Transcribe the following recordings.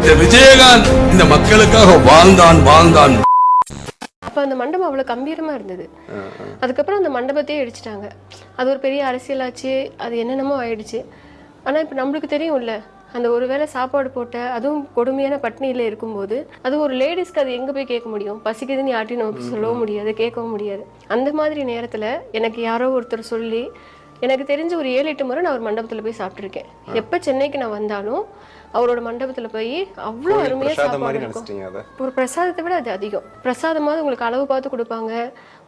இந்த விஜயகாந்த் இந்த மக்களுக்காக வாழ்ந்தான் வாழ்ந்தான். அப்போ அந்த மண்டபம் அவ்வளோ கம்பீரமாக இருந்தது. அதுக்கப்புறம் அந்த மண்டபத்தையே இடிச்சிட்டாங்க. அது ஒரு பெரிய அரசியலாச்சு அது என்னென்னமோ ஆயிடுச்சு. ஆனால் இப்போ நம்மளுக்கு தெரியும்ல அந்த ஒரு வேளை சாப்பாடு போட்ட அதுவும் கொடுமையான பட்னியில் இருக்கும்போது அது ஒரு லேடிஸ்க்கு அது எங்கே போய் கேட்க முடியும்? பசிக்குதுன்னு யார்ட்டையும் நம்ம சொல்லவும் முடியாது கேட்கவும் முடியாது. அந்த மாதிரி நேரத்தில் எனக்கு யாரோ ஒருத்தர் சொல்லி எனக்கு தெரிஞ்ச ஒரு ஏழு எட்டு முறை நான் ஒரு மண்டபத்தில் போய் சாப்பிட்ருக்கேன் எப்போ சென்னைக்கு நான் வந்தாலும் அவரோட மண்டபத்தில் போய் அவ்வளோ அருமையாக சாப்பாடு ஒரு பிரசாதத்தை விட அது அதிகம். பிரசாதமாவது உங்களுக்கு அளவு பார்த்து கொடுப்பாங்க.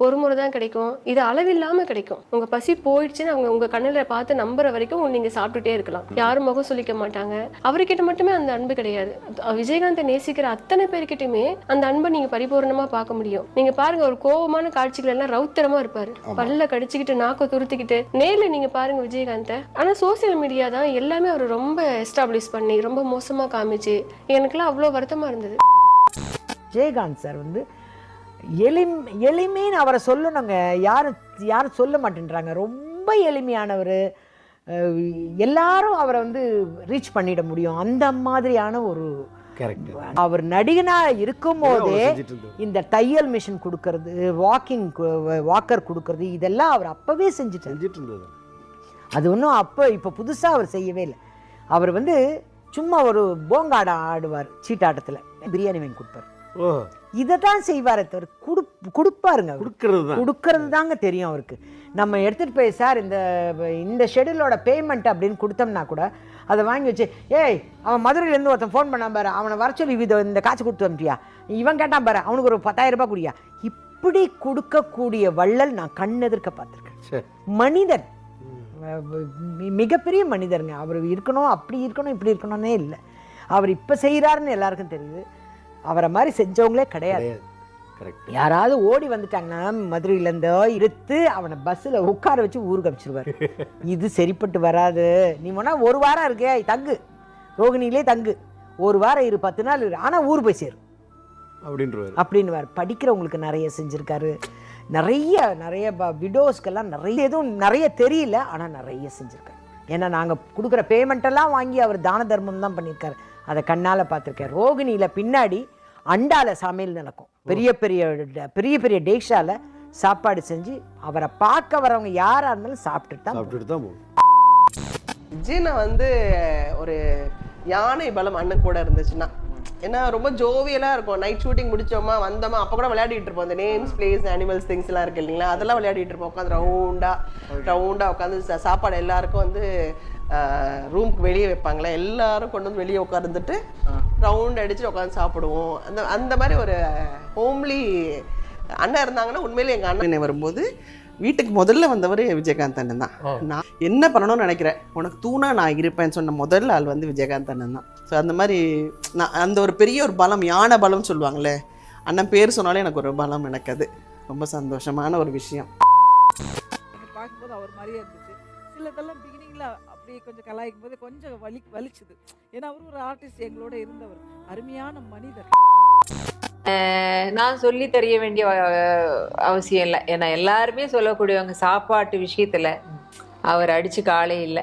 ஒரு முறை தான் கிடைக்கும். இது அளவில்லாம கிடைக்கும். உங்க பசி போயிடுச்சுன்னு அவங்க உங்க கண்ணில் பார்த்து நம்புற வரைக்கும் நீங்க சாப்பிட்டுட்டே இருக்கலாம். யாரும் முகம் சொல்லிக்க மாட்டாங்க. அவர்கிட்ட மட்டுமே அந்த அன்பு கிடையாது. விஜயகாந்தை நேசிக்கிற அத்தனை பேர்கிட்டயுமே அந்த அன்பை நீங்க பரிபூர்ணமா பார்க்க முடியும். நீங்க பாருங்க ஒரு கோபமான காட்சிகள் எல்லாம் ரௌத்திரமா இருப்பாரு. பல்ல கடிச்சுக்கிட்டு நாக்க துருத்திக்கிட்டு நேர்ல நீங்க பாருங்க விஜயகாந்தை. ஆனா சோசியல் மீடியா தான் எல்லாமே அவர் ரொம்ப எஸ்டாப்ளிஷ் பண்ணி ரொம்ப மோசமா காமிச்சு எனக்குலாம் அவ்வளோ வருத்தமா இருந்தது. ஜெயகாந்த் சார் வந்து எளிம் எளிமைன்னு அவரை சொல்லணுங்க. யாரும் யாரும் சொல்ல மாட்டேன்றாங்க. ரொம்ப எளிமையானவர். எல்லாரும் அவரை வந்து ரீச் பண்ணிட முடியும். அந்த மாதிரியான ஒரு அவர் நடிகனா இருக்கும் போதே. இந்த தையல் மிஷின் கொடுக்கறது வாக்கிங் வாக்கர் கொடுக்கறது இதெல்லாம் அவர் அப்பவே செஞ்சுட்டு இருந்தது அது ஒன்றும் அப்போ இப்போ புதுசாக அவர் செய்யவே இல்லை. அவர் வந்து சும்மா ஒரு போங்காடம் ஆடுவார் சீட்டாட்டத்தில். பிரியாணி வாங்கி கொடுப்பார். ஓ. இதை தான் செய்வாரே தவிர குடு கொடுப்பாருங்க. கொடுக்கறது கொடுக்கறது தாங்க தெரியும் அவருக்கு. நம்ம எடுத்துகிட்டு போய் சார் இந்த இந்த ஷெடியூலோட பேமெண்ட் அப்படின்னு கொடுத்தோம்னா கூட அதை வாங்கி வச்சு ஏய் அவன் மதுரையிலேருந்து ஒருத்தன் ஃபோன் பண்ணான் பாரு அவனை வர சொல்லி இது இந்த காசு கொடுத்து வந்துட்டியா இவன் கேட்டான் பாரு அவனுக்கு ஒரு பத்தாயிரம் ரூபாய் குடியா? இப்படி கொடுக்கக்கூடிய வள்ளல் நான் கண்ணெதிர்க்க பார்த்துருக்கேன். சரி. மனிதன் மிகப்பெரிய மனிதருங்க. அவர் இருக்கணும் அப்படி இருக்கணும் இப்படி இருக்கணும்னே இல்லை. அவர் இப்போ செய்கிறாருன்னு எல்லாருக்கும் தெரியுது. அவரை மாதிரி செஞ்சவங்களே கிடையாது. யாராவது ஓடி வந்துட்டாங்கன்னா மதுரையிலேருந்தோ இழுத்து அவனை பஸ்ஸில் உட்கார வச்சு ஊருக்கு அனுப்பிச்சிருவார். இது சரிப்பட்டு வராது. நீ வேணா ஒரு வாரம் இருக்கே தங்கு. ரோகிணியிலே தங்கு. ஒரு வாரம் இரு பத்து நாள் இரு. ஆனால் ஊர் போய் சேரு. அப்படின்றவர். அப்படின்னு படிக்கிறவங்களுக்கு நிறைய செஞ்சுருக்காரு. நிறைய நிறைய விடோஸ்க்கெல்லாம் நிறைய எதுவும் நிறைய தெரியல ஆனால் நிறைய செஞ்சுருக்காரு. ஏன்னா நாங்கள் கொடுக்குற பேமெண்ட்டெல்லாம் வாங்கி அவர் தான தர்மம் தான் பண்ணியிருக்காரு. அதை கண்ணால் பார்த்துருக்கேன். ரோகிணியில் பின்னாடி அண்டால சமையல் நடக்கும். பெரிய பெரிய பெரிய பெரிய டேக்ஷால சாப்பாடு செஞ்சு அவரை பார்க்க வரவங்க யாராக இருந்தாலும் சாப்பிட்டுட்டு தான் சாப்பிட்டுட்டு தான் போகும். விஜயனை வந்து ஒரு யானை பலம் அண்ணன் கூட இருந்துச்சுன்னா ஏன்னா ரொம்ப ஜோவியலாக இருக்கும். நைட் ஷூட்டிங் முடிச்சோமா வந்தோமா அப்போ கூட விளையாடிட்டு இருப்போம். அந்த நேம்ஸ் பிளேஸ் அனிமல்ஸ் திங்ஸ் எல்லாம் இருக்கு இல்லைங்களா? அதெல்லாம் விளையாடிட்டு இருப்போம். உட்காந்து ரவுண்டா ரவுண்டா உட்காந்து சாப்பாடு எல்லாருக்கும் வந்து ரூம்க்கு வெளியே வைப்பாங்களே? எல்லாரும் கொண்டு வந்து வெளியே உட்காந்துட்டு ரவுண்ட் அடிச்சு உட்காந்து சாப்பிடுவோம். அந்த அந்த மாதிரி ஒரு ஹோம்லி அண்ணன் இருந்தாங்கன்னா உண்மையிலே எங்கள் அண்ணன் வரும்போது வீட்டுக்கு முதல்ல வந்தவர் விஜயகாந்த் அண்ணன் தான். நான் என்ன பண்ணணும்னு நினைக்கிறேன்? உனக்கு தூணா நான் இருப்பேன்னு சொன்ன முதல் ஆள் வந்து விஜயகாந்த் அண்ணன் தான். ஸோ அந்த மாதிரி நான் அந்த ஒரு பெரிய ஒரு பலம் யானை பலம் சொல்லுவாங்களே அண்ணன் பேர் சொன்னாலே எனக்கு ஒரு பலம் எனக்கு அது. ரொம்ப சந்தோஷமான ஒரு விஷயம். பார்க்கும்போது அவர் மாதிரியே இருந்துச்சு. சிலதெல்லாம் பிகினிங்கில் அப்படியே கொஞ்சம் கலாய்க்கும் போது கொஞ்சம் வலி வலிச்சுது. ஏன்னா அவர் ஒரு ஆர்டிஸ்ட் எங்களோட இருந்தவர். அருமையான மனிதர். நான் சொல்லி தெரிய வேண்டிய அவசியம் இல்லை. ஏன்னா எல்லாருமே சொல்லக்கூடியவங்க சாப்பாட்டு விஷயத்தில் அவர் அடித்து காலே இல்லை.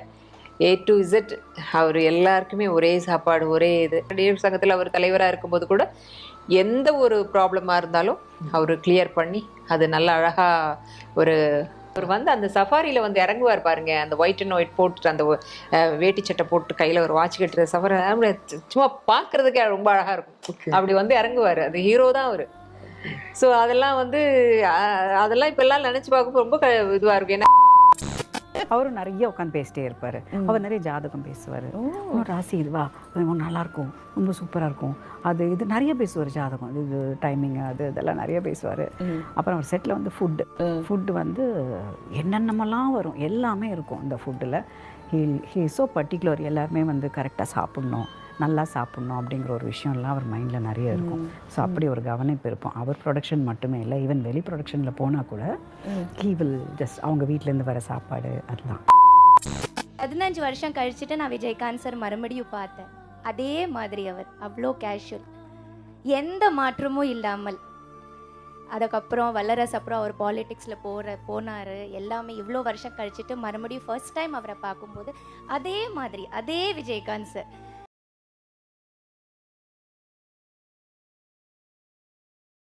ஏ டு இசட் அவர் எல்லாருக்குமே ஒரே சாப்பாடு ஒரே இது. நடிகர் சங்கத்தில் அவர் தலைவராக இருக்கும்போது கூட எந்த ஒரு ப்ராப்ளமாக இருந்தாலும் அவர் கிளியர் பண்ணி அது நல்ல அழகாக ஒரு அவர் வந்து அந்த சஃபாரியில் வந்து இறங்குவார் பாருங்க. அந்த ஒயிட் அண்ட் ஒயிட் போட்டு அந்த வேட்டி சட்டை போட்டு கையில் ஒரு வாட்ச் கட்டுற சஃபாரி. சும்மா பார்க்கறதுக்கே ரொம்ப அழகாக இருக்கும். அப்படி வந்து இறங்குவார். அது ஹீரோ தான் அவர். ஸோ அதெல்லாம் வந்து அதெல்லாம் இப்பெல்லாம் நினச்சி பார்க்கும்போது ரொம்ப இதுவாக இருக்கும். ஏன்னா அவரும் நிறைய உட்காந்து பேசிட்டே இருப்பார். அவர் நிறைய ஜாதகம் பேசுவார். ராசி இதுவா ரொம்ப நல்லா இருக்கும். ரொம்ப சூப்பராக இருக்கும். அது இது நிறைய பேசுவார் ஜாதகம். இது டைமிங் அது இதெல்லாம் நிறைய பேசுவார். அப்புறம் அவர் செட்டில் வந்து ஃபுட்டு ஃபுட்டு வந்து என்னென்னமெல்லாம் வரும். எல்லாமே இருக்கும் இந்த ஃபுட்டில் ஹீ ஹீ ஸோ பர்டிகுலர் எல்லாருமே வந்து கரெக்டாக சாப்பிட்ணும். நல்லா சாப்பிட்ணும் அப்படிங்கிற ஒரு விஷயம்லாம் அவர் மைண்டில் நிறைய இருக்கும். ஸோ அப்படி ஒரு கவனிப்பு இருப்போம். அவர் ப்ரொடக்ஷன் மட்டுமே இல்லை ஈவன் வெளி ப்ரொடக்ஷனில் போனால் கூட ஹீ வில் ஜஸ்ட் அவங்க வீட்டிலேருந்து வர சாப்பாடு அதெல்லாம் பதினஞ்சு வருஷம் கழிச்சுட்டு நான் விஜயகாந்த் சார் மறுபடியும் பார்த்தேன். அதே மாதிரி அவர் அவ்வளோ கேஷுவல் எந்த மாற்றமும் இல்லாமல். அதுக்கப்புறம் வல்லரசு அப்புறம் அவர் பாலிடிக்ஸில் போகிற போனார். எல்லாமே இவ்வளோ வருஷம் கழிச்சிட்டு மறுபடியும் ஃபர்ஸ்ட் டைம் அவரை பார்க்கும்போது அதே மாதிரி அதே விஜயகாந்த் சார்